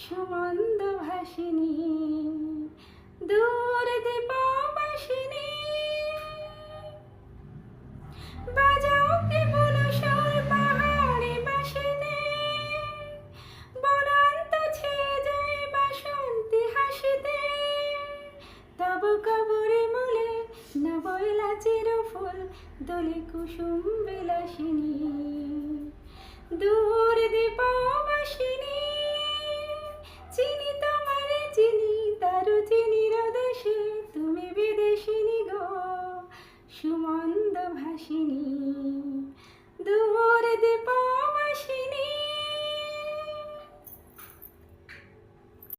সুমন্দ ভাসিনী দূর দীপবাসিনী। বাজাও কেবল সুর পাহাড়ে বাসিতে বনান্ত ছেয়ে যায় বাসন্তী হাসিতে, তব চিরফুল দোলে কুসুম বিলাসিনী, দূর দীপাবাসিনী। চিনি তোমার, চিনি তারু, চিনি রদেশে তুমি বিদেশিনী গো, সুমন্দ ভাসিনী। দূর দীপাবাসিনী।